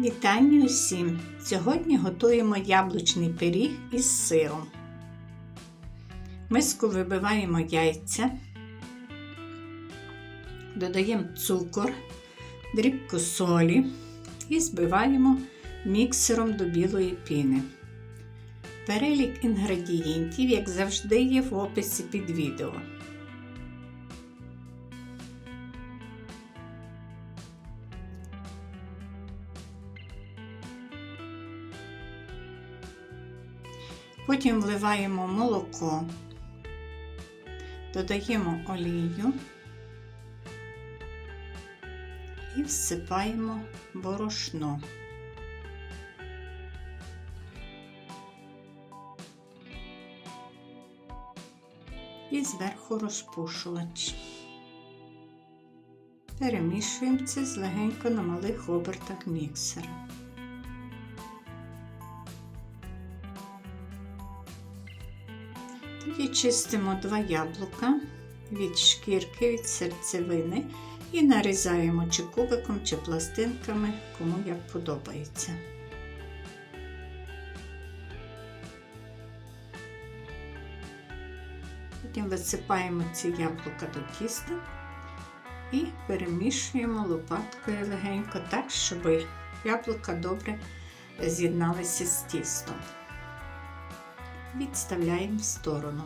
Вітання усім! Сьогодні готуємо яблучний пиріг із сиром. Миску вибиваємо яйця, додаємо цукор, дрібку солі і збиваємо міксером до білої піни. Перелік інгредієнтів, як завжди, є в описі під відео. Потім вливаємо молоко, додаємо олію і всипаємо борошно. І зверху розпушувач. Перемішуємо це злегенько на малих обертах міксера. Тоді чистимо два яблука від шкірки, від серцевини і нарізаємо чи кубиком, чи пластинками, кому як подобається. Потім висипаємо ці яблука до тіста і перемішуємо лопаткою легенько так, щоб яблука добре з'єдналися з тістом відставляємо в сторону.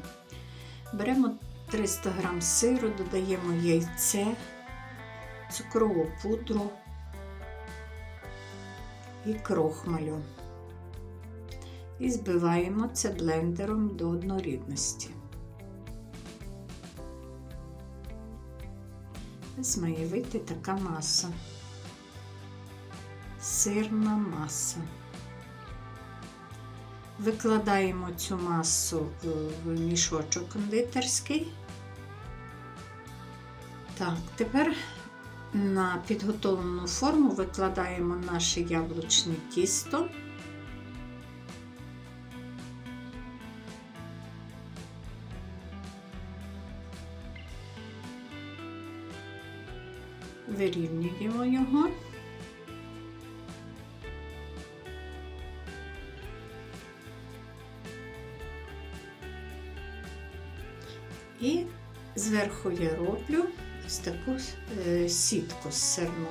Беремо 300 г сиру, додаємо яйце, цукрову пудру і крохмалю. І збиваємо це блендером до однорідності. Ось має вийти така маса, сирна маса. Викладаємо цю масу в мішочок кондитерський. Так, тепер на підготовлену форму викладаємо наше яблучне тісто. Вирівнюємо його. І зверху я роблю ось таку е, сітку сирну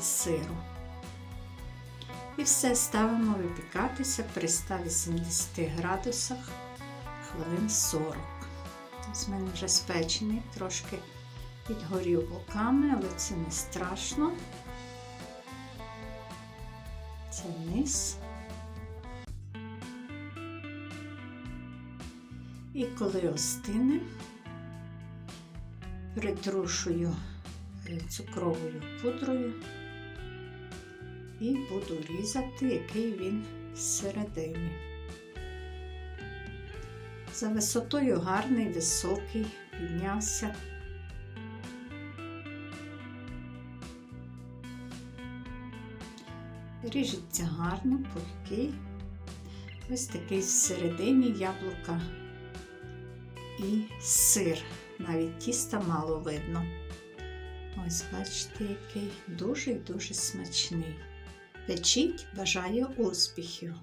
з сиру. І все ставимо випікатися при 180 градусах хвилин 40. Ось мене вже спечений, трошки підгорів боками, але це не страшно. Це низ. І коли остине, притрушую е, цукровою пудрою і буду різати, який він всередині. За висотою гарний, високий, піднявся. Ріжеться гарно, пухкий. Ось такий всередині яблука і сир. Навіть тіста мало видно. Ось, бачите, який дуже і дуже смачний. Печіть, бажаю успіхів!